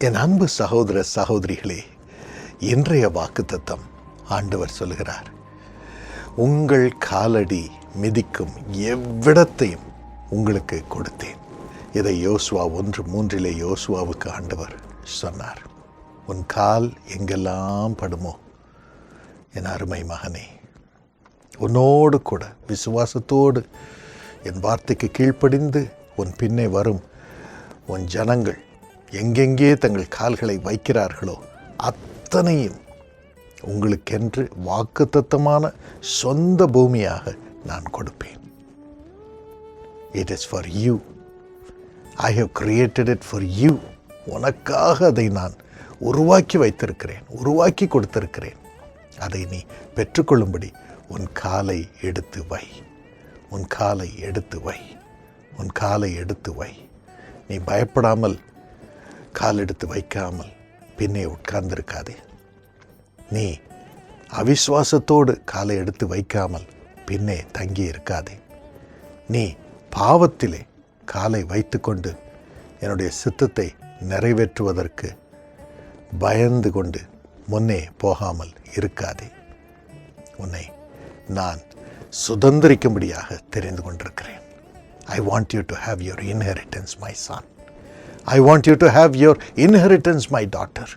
என் அன்பு சகோதர சகோதரிகளே இன்றைய வாக்குத்தத்தம் ஆண்டவர் சொல்கிறார் உங்கள் காலடி மிதிக்கும் எவ்விடத்தையும் உங்களுக்கு கொடுத்தேன். இதை யோசுவா ஒன்று மூன்றிலே யோசுவாவுக்கு ஆண்டவர் சொன்னார். உன் கால் எங்கெல்லாம் படுமோ என் அருமை மகனே உன்னோடு கூட விசுவாசத்தோடு என் வார்த்தைக்கு கீழ்ப்படிந்து உன் பின்னே வரும் உன் ஜனங்கள் எங்கெங்கே தங்கள் கால்களை வைக்கிறார்களோ அத்தனையும் உங்களுக்கென்று வாக்குத்தத்தமான சொந்த பூமியாக நான் கொடுப்பேன். It is for you I have created it for you உனக்காக அதை நான் உருவாக்கி வைத்திருக்கிறேன் உருவாக்கி கொடுத்திருக்கிறேன். அதை நீ பெற்றுக்கொள்ளும்படி உன் காலை எடுத்து வை. உன் காலை எடுத்து வை. உன் காலை எடுத்து வை. நீ பயப்படாமல் கால் எடுத்து வைக்காமல் பின்னே உட்கார்ந்திருக்காதே. நீ அவிஸ்வாசத்தோடு காலை எடுத்து வைக்காமல் பின்னே தங்கி இருக்காதே நீ பாவத்திலே காலை வைத்துக்கொண்டு என்னுடைய சித்தத்தை நிறைவேற்றுவதற்கு பயந்து கொண்டு முன்னே போகாமல் இருக்காதே. உன்னை நான் சுதந்திரிக்கும்படியாக தெரிந்து கொண்டிருக்கிறேன். I want you to have your inheritance my son I want you to have your inheritance my daughter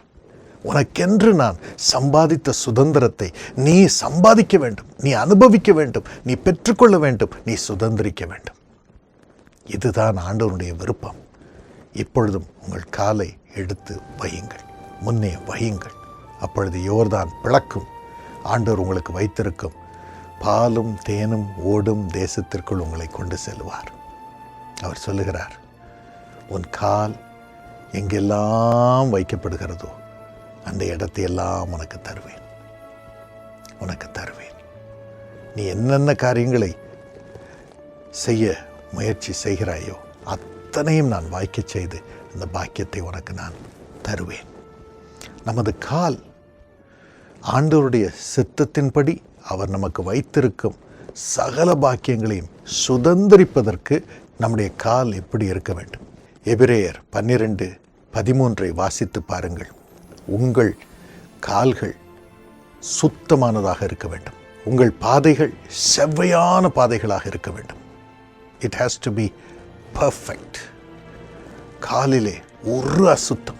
உனக்கென்று நான் சம்பாதித்த சுதந்திரத்தை நீ சம்பாதிக்க வேண்டும். நீ அனுபவிக்க வேண்டும். நீ பெற்றுக்கொள்ள வேண்டும். நீ சுதந்திரிக்க வேண்டும். இதுதான் ஆண்டவனுடைய விருப்பம். இப்பொழுதும் உங்கள் காலை எடுத்து வையுங்கள். முன்னே வையுங்கள். அப்பொழுது யோர்தான் பிளக்கும். ஆண்டவர் உங்களுக்கு வைத்திருக்கும். பாலும் தேனும் ஓடும் தேசத்திற்குள் உங்களை கொண்டு செல்வார். அவர் சொல்லுகிறார் உன் கால் எங்கெல்லாம் வைக்கப்படுகிறதோ அந்த இடத்தையெல்லாம் உனக்கு தருவேன். உனக்கு தருவேன். நீ என்னென்ன காரியங்களை செய்ய முயற்சி செய்கிறாயோ அத்தனையும் நான் வாய்க்கச் செய்து அந்த பாக்கியத்தை உனக்கு நான் தருவேன். நமது கால் ஆண்டவருடைய சித்தத்தின்படி அவர் நமக்கு வைத்திருக்கும் சகல பாக்கியங்களையும் சுதந்திரிப்பதற்கு நம்முடைய கால் எப்படி இருக்க வேண்டும்? எபிரேயர் பன்னிரண்டு பதிமூன்றை வாசித்து பாருங்கள். உங்கள் கால்கள் சுத்தமானதாக இருக்க வேண்டும். உங்கள் பாதைகள் செவ்வையான பாதைகளாக இருக்க வேண்டும். It has to be perfect காலிலே ஒரு அசுத்தம்.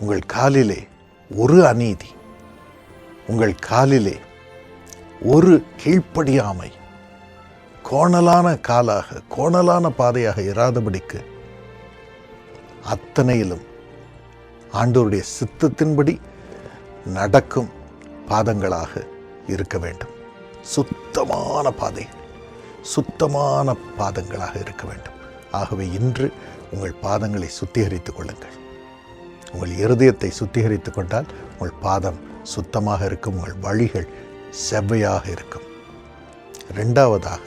உங்கள் காலிலே ஒரு அநீதி. உங்கள் காலிலே ஒரு கீழ்ப்படியாமை. கோணலான காலாக கோணலான பாதையாக இராதபடிக்கு அத்தனையிலும் ஆண்டோருடைய சித்தத்தின்படி நடக்கும் பாதங்களாக இருக்க வேண்டும். சுத்தமான பாதை சுத்தமான பாதங்களாக இருக்க வேண்டும். ஆகவே இன்று உங்கள் பாதங்களை சுத்திகரித்துக் கொள்ளுங்கள். உங்கள் இருதயத்தை சுத்திகரித்துக் கொண்டால் உங்கள் பாதம் சுத்தமாக இருக்கும் உங்கள் வழிகள் செவ்வையாக இருக்கும். ரெண்டாவதாக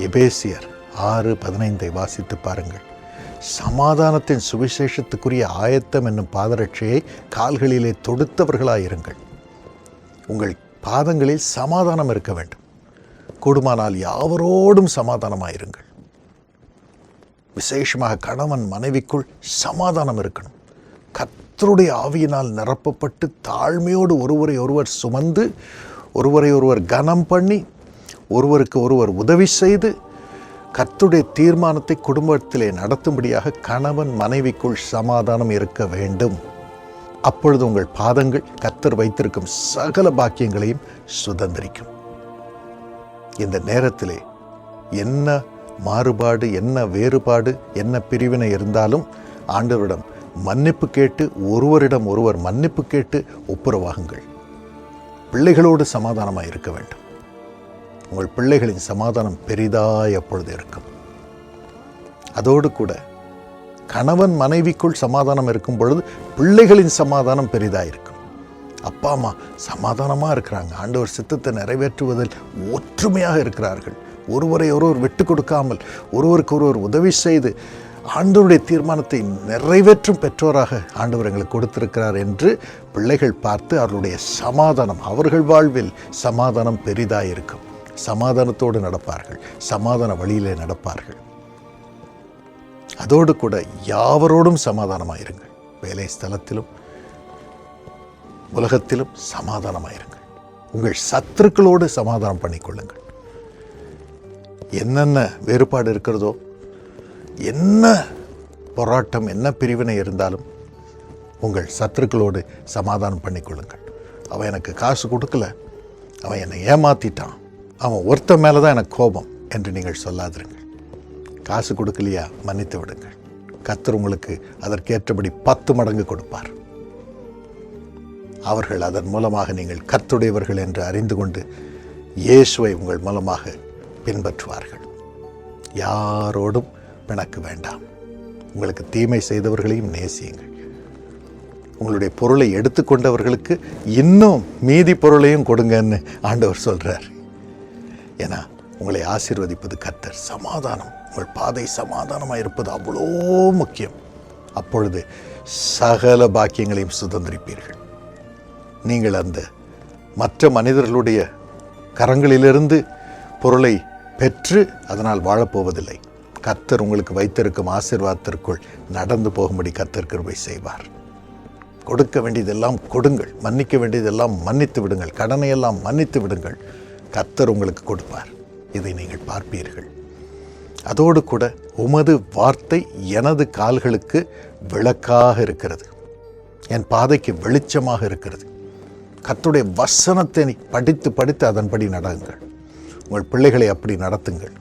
எபேசியர் ஆறு பதினைந்தை வாசித்து பாருங்கள். சமாதானத்தின் சுவிசேஷத்துக்குரிய ஆயத்தம் என்னும் பாதரட்சையை கால்களிலே தொடுத்தவர்களாயிருங்கள். உங்கள் பாதங்களில் சமாதானம் இருக்க வேண்டும். கூடுமானால் யாவரோடும் சமாதானமாயிருங்கள். விசேஷமாக கணவன் மனைவிக்குள் சமாதானம் இருக்கணும். கத்தருடைய ஆவியினால் நிரப்பப்பட்டு தாழ்மையோடு ஒருவரை ஒருவர் சுமந்து ஒருவரை ஒருவர் கனம் பண்ணி ஒருவருக்கு ஒருவர் உதவி செய்து கத்துடைய தீர்மானத்தை குடும்பத்திலே நடத்தும்படியாக கணவன் மனைவிக்குள் சமாதானம் இருக்க வேண்டும். அப்பொழுது உங்கள் பாதங்கள் கத்தர் வைத்திருக்கும் சகல பாக்கியங்களையும் சுதந்திரிக்கும். இந்த நேரத்திலே என்ன மாறுபாடு என்ன வேறுபாடு என்ன பிரிவினை இருந்தாலும் ஆண்டவரிடம் மன்னிப்பு கேட்டு ஒருவரிடம் ஒருவர் மன்னிப்பு கேட்டு ஒப்புரவாகுங்கள் பிள்ளைகளோடு சமாதானமாக இருக்க வேண்டும். உங்கள் பிள்ளைகளின் சமாதானம் பெரிதாய் அப்பொழுது இருக்கும். அதோடு கூட கணவன் மனைவிக்குள் சமாதானம் இருக்கும் பொழுது பிள்ளைகளின் சமாதானம் பெரிதாக இருக்கும். அப்பா அம்மா சமாதானமாக இருக்கிறாங்க. ஆண்டவர் சித்தத்தை நிறைவேற்றுவதில் ஒற்றுமையாக இருக்கிறார்கள். ஒருவரை ஒருவர் விட்டு கொடுக்காமல் ஒருவருக்கு ஒருவர் உதவி செய்து ஆண்டவருடைய தீர்மானத்தை நிறைவேற்றும் பெற்றோராக ஆண்டவர் எங்களுக்கு கொடுத்திருக்கிறார் என்று பிள்ளைகள் பார்த்து அவர்களுடைய சமாதானம் அவர்கள் வாழ்வில் சமாதானம் பெரிதாக இருக்கும். சமாதானத்தோடு நடப்பார்கள் சமாதான வழியிலே நடப்பார்கள். அதோடு கூட யாவரோடும் சமாதானமாயிருங்கள். வேலை ஸ்தலத்திலும் உலகத்திலும் சமாதானமாயிருங்கள். உங்கள் சத்துருக்களோடு சமாதானம் பண்ணிக்கொள்ளுங்கள். என்னென்ன வேறுபாடு இருக்கிறதோ என்ன போராட்டம் என்ன பிரிவினை இருந்தாலும் உங்கள் சத்துருக்களோடு சமாதானம் பண்ணிக்கொள்ளுங்கள். அவன் எனக்கு காசு கொடுக்கல. அவன் என்னை ஏமாத்திட்டான். அவன் ஒருத்த மேலே தான் எனக்கு கோபம் என்று நீங்கள் சொல்லாதிருங்கள். காசு கொடுக்கலையா? மன்னித்து விடுங்கள். கத்தர் உங்களுக்கு அதற்கேற்றபடி பத்து மடங்கு கொடுப்பார். அவர்கள் அதன் மூலமாக நீங்கள் கத்துடையவர்கள் என்று அறிந்து கொண்டு இயேசுவை உங்கள் மூலமாக பின்பற்றுவார்கள். யாரோடும் பிணக்கு வேண்டாம். உங்களுக்கு தீமை செய்தவர்களையும் நேசியுங்கள். உங்களுடைய பொருளை எடுத்துக்கொண்டவர்களுக்கு இன்னும் மீதி பொருளையும் கொடுங்கன்னு ஆண்டவர் சொல்கிறார் ஏன்னா உங்களை ஆசீர்வதிப்பது கர்த்தர் சமாதானம். உங்கள் பாதை சமாதானமாக இருப்பது அவ்வளோ முக்கியம். அப்பொழுது சகல பாக்கியங்களையும் சுதந்திரிப்பீர்கள். நீங்கள் அந்த மற்ற மனிதர்களுடைய கரங்களிலிருந்து பொருளை பெற்று அதனால் வாழப்போவதில்லை கர்த்தர் உங்களுக்கு வைத்திருக்கும் ஆசீர்வாதத்திற்குள் நடந்து போகும்படி கர்த்தர் கிருபை செய்வார். கொடுக்க வேண்டியதெல்லாம் கொடுங்கள். மன்னிக்க வேண்டியதெல்லாம் மன்னித்து விடுங்கள். கடனை எல்லாம் மன்னித்து விடுங்கள். கத்தர் உங்களுக்கு கொடுப்பார். இதை நீங்கள் பார்ப்பீர்கள். அதோடு கூட உமது வார்த்தை எனது கால்களுக்கு விளக்காக இருக்கிறது. என் பாதைக்கு வெளிச்சமாக இருக்கிறது. கத்துடைய வசனத்தை படித்து படித்து அதன்படி நடங்கள். உங்கள் பிள்ளைகளை அப்படி நடத்துங்கள்.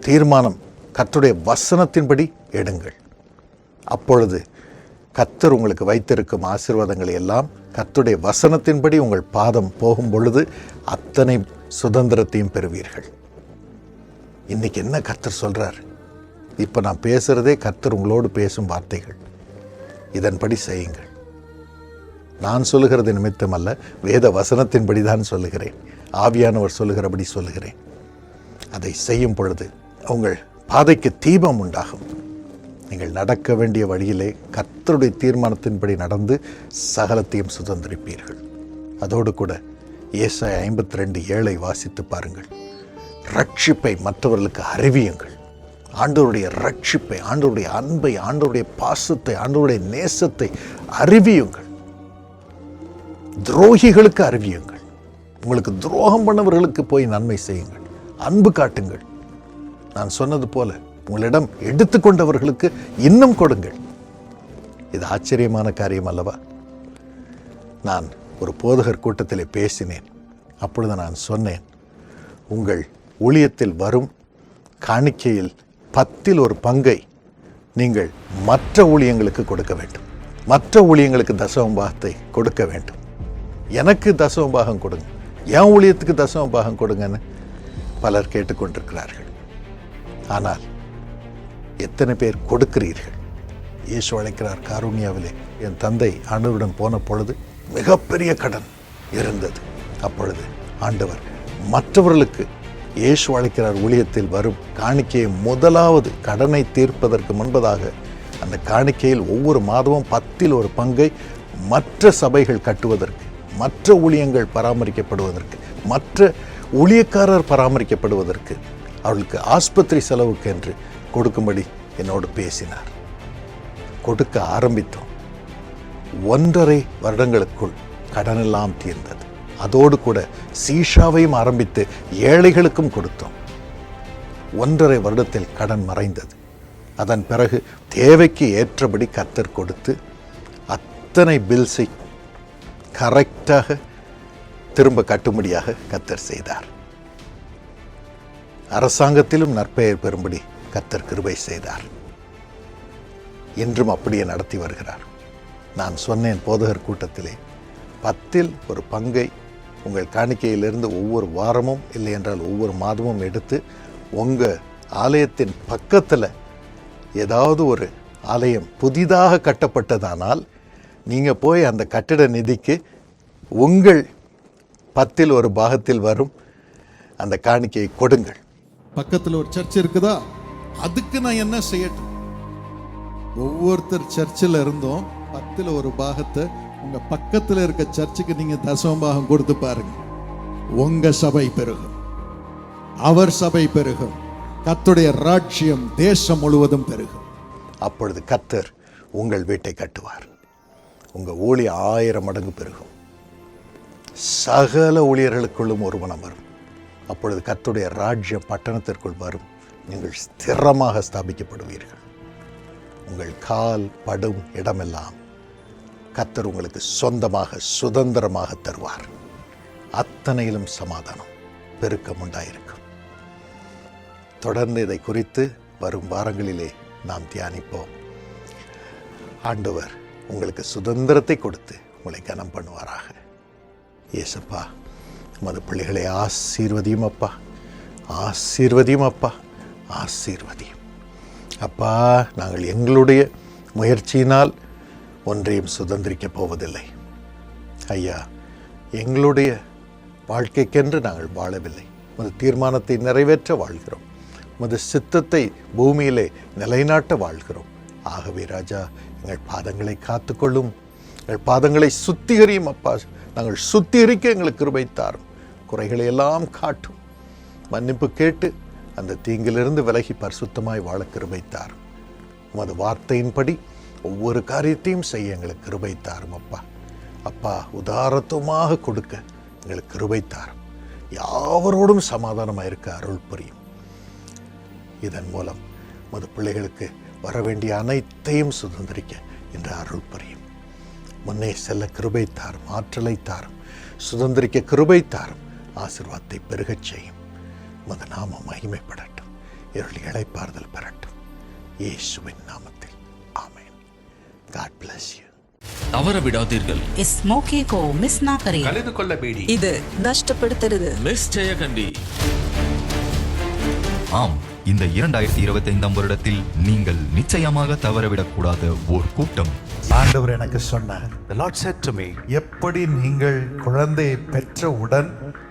தீர்மானம் கத்துடைய வசனத்தின்படி எடுங்கள். அப்பொழுது கர்த்தர் உங்களுக்கு வைத்திருக்கும் ஆசீர்வாதங்களை எல்லாம் கத்துடைய வசனத்தின்படி உங்கள் பாதம் போகும் பொழுது அத்தனை சுதந்திரத்தையும் பெறுவீர்கள். இன்னைக்கு என்ன கர்த்தர் சொல்கிறார் இப்போ நான் பேசுகிறதே கர்த்தர் உங்களோடு பேசும் வார்த்தைகள். இதன்படி செய்யுங்கள். நான் சொல்லுகிறது நிமித்தம் அல்ல வேத வசனத்தின்படி தான் சொல்லுகிறேன். ஆவியானவர் சொல்லுகிறபடி சொல்லுகிறேன். அதை செய்யும் பொழுது உங்கள் பாதைக்கு தீபம் உண்டாகும். நீங்கள் நடக்க வேண்டிய வழியிலே கர்த்தருடைய தீர்மானத்தின்படி நடந்து சகலத்தையும் சுதந்திரிப்பீர்கள். அதோடு கூட ஏசாய் ஐம்பத்தி ரெண்டு ஏழை வாசித்து பாருங்கள். ரட்சிப்பை மற்றவர்களுக்கு அறிவியுங்கள். ஆண்டவருடைய ரட்சிப்பை ஆண்டவருடைய அன்பை ஆண்டவருடைய பாசத்தை ஆண்டவருடைய நேசத்தை அறிவியுங்கள். துரோகிகளுக்கு அறிவியுங்கள். உங்களுக்கு துரோகம் பண்ணவர்களுக்கு போய் நன்மை செய்யுங்கள். அன்பு காட்டுங்கள். நான் சொன்னது போல உங்களிடம் எடுத்துக்கொண்டவர்களுக்கு இன்னும் கொடுங்கள். இது ஆச்சரியமான காரியம் அல்லவா? நான் ஒரு போதகர் கூட்டத்திலே பேசினேன். அப்பொழுது நான் சொன்னேன் உங்கள் ஊழியத்தில் வரும் காணிக்கையில் பத்தில் ஒரு பங்கை நீங்கள் மற்ற ஊழியங்களுக்கு கொடுக்க வேண்டும். மற்ற ஊழியங்களுக்கு தசம பாகத்தை கொடுக்க வேண்டும். எனக்கு தசம பாகம் கொடுங்க. என் ஊழியத்துக்கு தசம பாகம் கொடுங்கன்னு பலர் கேட்டுக்கொண்டிருக்கிறார்கள். ஆனால் எத்தனை பேர் கொடுக்கிறீர்கள்? இயேசு அழைக்கிறார் காருண்யாவிலே என் தந்தை ஆண்டவரிடம் போன பொழுது மிகப்பெரிய கடன் இருந்தது. அப்பொழுது ஆண்டவர் மற்றவர்களுக்கு இயேசு அழைக்கிறார் ஊழியத்தில் வரும் காணிக்கையை முதலாவது கடனை தீர்ப்பதற்கு முன்பதாக அந்த காணிக்கையில் ஒவ்வொரு மாதமும் பத்தில் ஒரு பங்கை மற்ற சபைகள் கட்டுவதற்கு மற்ற ஊழியங்கள் பராமரிக்கப்படுவதற்கு மற்ற ஊழியக்காரர் பராமரிக்கப்படுவதற்கு அவர்களுக்கு ஆஸ்பத்திரி செலவுக்கு என்று கொடுக்கும்படி என்னோடு பேசினார். கொடுக்க ஆரம்பித்தோம். ஒன்றரை வருடங்களுக்குள் கடனெல்லாம் தீர்ந்தது. அதோடு கூட சீஷாவையும் ஆரம்பித்து ஏழைகளுக்கும் கொடுத்தோம். ஒன்றரை வருடத்தில் கடன் மறைந்தது. அதன் பிறகு தேவைக்கு ஏற்றபடி கத்தர் கொடுத்து அத்தனை பில்ஸை கரெக்டாக திரும்ப கட்டும்படியாக கத்தர் செய்தார். அரசாங்கத்திலும் நற்பெயர் பெறும்படி கத்தர் கிருபை செய்தார். இன்றும் அப்படியே நடத்தி வருகிறார். நான் சொன்னேன் போதகர் கூட்டத்திலே பத்தில் ஒரு பங்கை உங்கள் காணிக்கையிலிருந்து ஒவ்வொரு வாரமும் இல்லை என்றால் ஒவ்வொரு மாதமும் எடுத்து உங்கள் ஆலயத்தின் பக்கத்தில் ஏதாவது ஒரு ஆலயம் புதிதாக கட்டப்பட்டதானால் நீங்கள் போய் அந்த கட்டிட நிதிக்கு உங்கள் பத்தில் ஒரு பாகத்தில் வரும் அந்த காணிக்கையை கொடுங்கள். பக்கத்தில் ஒரு சர்ச் இருக்குதா? அதுக்கு நான் என்ன செய்யட்டும்? ஒவ்வொருத்தர் சர்ச்சில் இருந்தும். பத்தில் ஒரு பாகத்தை உங்கள் பக்கத்தில் இருக்க சர்ச்சுக்கு நீங்கள் தசமபாகம் கொடுத்து பாருங்க. உங்க சபை பெருகும். அவர் சபை பெருகும். கத்துடைய ராட்சியம் தேசம் முழுவதும் பெருகும். அப்பொழுது கத்தர் உங்கள் வீட்டை கட்டுவார். உங்கள் ஊழி ஆயிரம் மடங்கு பெருகும். சகல ஊழியர்களுக்குள்ளும் ஒருவனம் வரும் அப்பொழுது கத்துடைய ராஜ்யம் பட்டணத்திற்குள் வரும். நீங்கள் ஸ்திரமாக ஸ்தாபிக்கப்படுவீர்கள். உங்கள் கால் படும் இடமெல்லாம் கத்தர் உங்களுக்கு சொந்தமாக சுதந்திரமாக தருவார். அத்தனையிலும் சமாதானம் பெருக்கம் உண்டாயிருக்கும். தொடர்ந்து இதை குறித்து வரும் வாரங்களிலே நாம் தியானிப்போம். ஆண்டவர் உங்களுக்கு சுதந்திரத்தை கொடுத்து உங்களை கனம் பண்ணுவாராக. ஏசப்பா உமது பிள்ளைகளை ஆசீர்வதியும் அப்பா ஆசீர்வதியும் அப்பா ஆசீர்வதியும் அப்பா நாங்கள் எங்களுடைய முயற்சியினால் ஒன்றையும் சுதந்திரிக்கப் போவதில்லை. ஐயா எங்களுடைய வாழ்க்கைக்கென்று நாங்கள் வாழவில்லை. உமது தீர்மானத்தை நிறைவேற்ற வாழ்கிறோம். உமது சித்தத்தை பூமியிலே நிலைநாட்ட வாழ்கிறோம். ஆகவே ராஜா எங்கள் பாதங்களை காத்துக்கொள்ளும். எங்கள் பாதங்களை சுத்திகரியும் அப்பா. நாங்கள் சுத்திகரிக்க எங்களுக்கு கிருபை தாரும். குறைகளை எல்லாம் காட்டும். மன்னிப்பு கேட்டு அந்த தீங்கிலிருந்து விலகி பரிசுத்தமாய் வாழ கிருபைத்தார். உமது வார்த்தையின்படி ஒவ்வொரு காரியத்தையும் செய்ய எங்களுக்கு கிருபை தாரும் அப்பா. அப்பா உதாரத்துவமாக கொடுக்க எங்களுக்கு கிருபைத்தாரும். யாவரோடும் சமாதானமாக இருக்க அருள் புரியும். இதன் மூலம் உமது பிள்ளைகளுக்கு வர வேண்டிய அனைத்தையும் சுதந்திரிக்க என்று அருள் புரியும். முன்னே செல்ல கிருபை தாரும் ஆற்றலை தாரும் சுதந்திரிக்க கிருபை தாரும் பெருகச் செய்யும். உமது நாமம் மகிமைப்படட்டும். இருள் இழைப்பாறுதல் பெறட்டும். இயேசுவின் நாமத்தில். ஆமேன். காட் பிளஸ் யூ தவற விடாதீர்கள். இஸ் மோகே கோ மிஸ் நா கலந்து கொள்ள பேடி இது நஷ்டப்படுத்துறது மிஸ் ஜெயகண்டி ஆம் இந்த இரண்டாயிரத்தி இருபத்தி ஐந்தாம் வருடத்தில் நீங்கள் நிச்சயமாக தவறவிடக்கூடாத ஓர் கூட்டம். ஆண்டவர் எனக்கு சொன்னார் எப்படி நீங்கள் குழந்தையை பெற்றவுடன்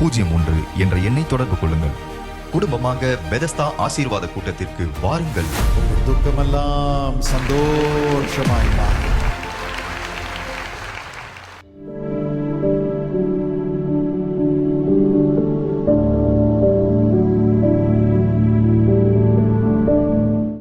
பூஜ்ஜியம் ஒன்று என்ற எண்ணை தொடர்பு கொள்ளுங்கள். குடும்பமாக பெதஸ்தா ஆசீர்வாத கூட்டத்திற்கு வாருங்கள். துக்கமெல்லாம் சந்தோஷமாய்